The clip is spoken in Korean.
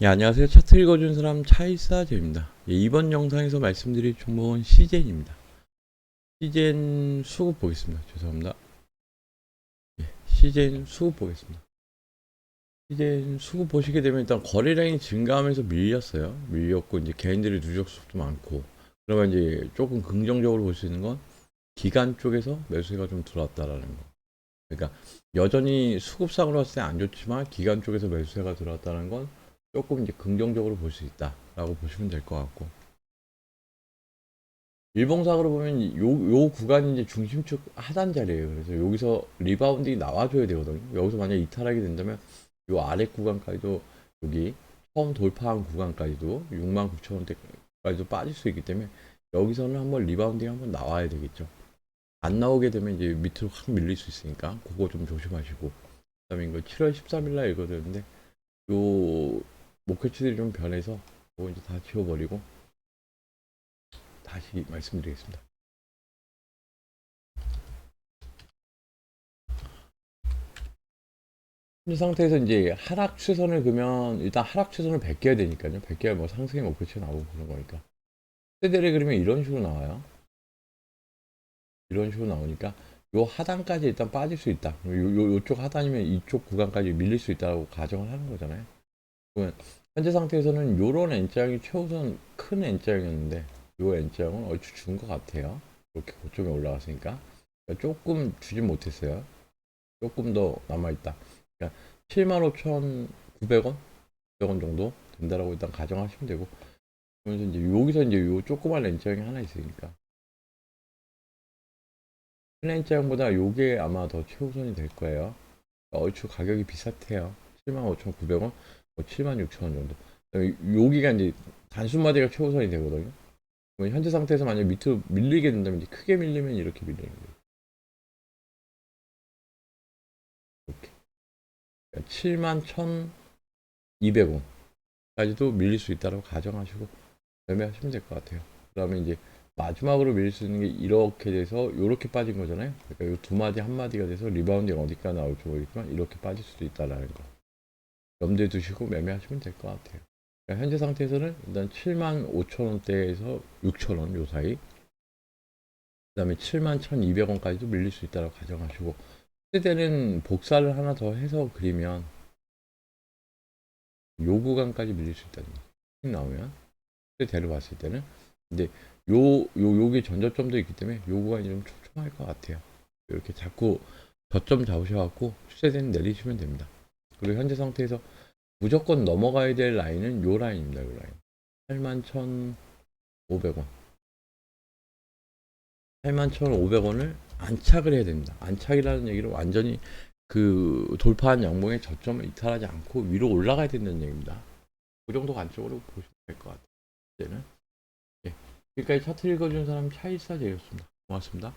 예, 안녕하세요. 차트 읽어준 사람 차이사제입니다. 예, 이번 영상에서 말씀드릴 종목은 시젠입니다. 시젠 수급 보겠습니다. 죄송합니다. 예, 시젠 수급 보겠습니다. 시젠 수급 보시게 되면 일단 거래량이 증가하면서 밀렸어요. 밀렸고 이제 개인들의 누적 수급도 많고 그러면 이제 조금 긍정적으로 볼 수 있는 건 기간 쪽에서 매수세가 좀 들어왔다라는 거. 그러니까 여전히 수급상으로 봤을 때 안 좋지만 기간 쪽에서 매수세가 들어왔다는 건 조금 이제 긍정적으로 볼 수 있다라고 보시면 될 것 같고 일봉상으로 보면 요, 요 구간이 이제 중심축 하단 자리예요. 그래서 여기서 리바운딩이 나와줘야 되거든요. 여기서 만약 이탈하게 된다면 요 아래 구간까지도 여기 처음 돌파한 구간까지도 6만 9천 원대까지도 빠질 수 있기 때문에 여기서는 한번 리바운딩 한번 나와야 되겠죠. 안 나오게 되면 이제 밑으로 확 밀릴 수 있으니까 그거 좀 조심하시고 그다음에 이거 7월 13일 날 읽어드렸는데 요 목표치들이 좀 변해서 그거 이제 다 지워버리고 다시 말씀드리겠습니다. 이 상태에서 이제 하락 추선을 그면 일단 하락 추선을 베껴야 되니까요. 베껴야 뭐 상승의 목표치가 나오고 그런 거니까. 세대를 그리면 이런 식으로 나와요. 이런 식으로 나오니까 요 하단까지 일단 빠질 수 있다. 요, 요, 요쪽 하단이면 이쪽 구간까지 밀릴 수 있다고 가정을 하는 거잖아요. 그러면 현재 상태에서는 요런 N자형이 최우선 큰 N자형이었는데 요 N자형은 얼추 준 것 같아요. 이렇게 고점에 올라갔으니까 그러니까 조금 주진 못했어요. 조금 더 남아있다. 그러니까 75,900원? 900원 정도 된다라고 일단 가정하시면 되고 그러면서 이제 여기서 이제 요 조그만 N자형이 하나 있으니까 큰 N자형보다 요게 아마 더 최우선이 될 거예요. 그러니까 얼추 가격이 비슷해요. 75,900원, 뭐 76,000원 정도. 그다음에 여기가 이제 단순마디가 최우선이 되거든요. 현재 상태에서 만약 밑으로 밀리게 된다면 이제 크게 밀리면 이렇게 밀리는 거예요. 이렇게. 그러니까 71,200원까지도 밀릴 수 있다고 가정하시고 매매하시면 될 것 같아요. 그 다음에 이제 마지막으로 밀릴 수 있는 게 이렇게 돼서 이렇게 빠진 거잖아요. 그러니까 이 두 마디 한 마디가 돼서 리바운딩 어디까 나올지 모르겠지만 이렇게 빠질 수도 있다라는 거. 염두에 두시고 매매하시면 될 것 같아요. 그러니까 현재 상태에서는 일단 7만 5천 원대에서 6천 원 요 사이. 그 다음에 7만 1,200원까지도 밀릴 수 있다고 가정하시고 세대는 복사를 하나 더 해서 그리면 요 구간까지 밀릴 수 있다는 거. 나오면 세대를 봤을 때는 근데 요, 요, 요게 전저점도 있기 때문에 요 구간이 좀 촘촘할 것 같아요. 이렇게 자꾸 저점 잡으셔갖고 추세대는 내리시면 됩니다. 그리고 현재 상태에서 무조건 넘어가야 될 라인은 요 라인입니다. 요 라인. 81,500원. 81,500원을 안착을 해야 됩니다. 안착이라는 얘기는 완전히 그 돌파한 양봉의 저점을 이탈하지 않고 위로 올라가야 된다는 얘기입니다. 그 정도 관점으로 보시면 될 것 같아요. 이제는. 예. 지금까지 차트 읽어준 사람 차이사제였습니다. 고맙습니다.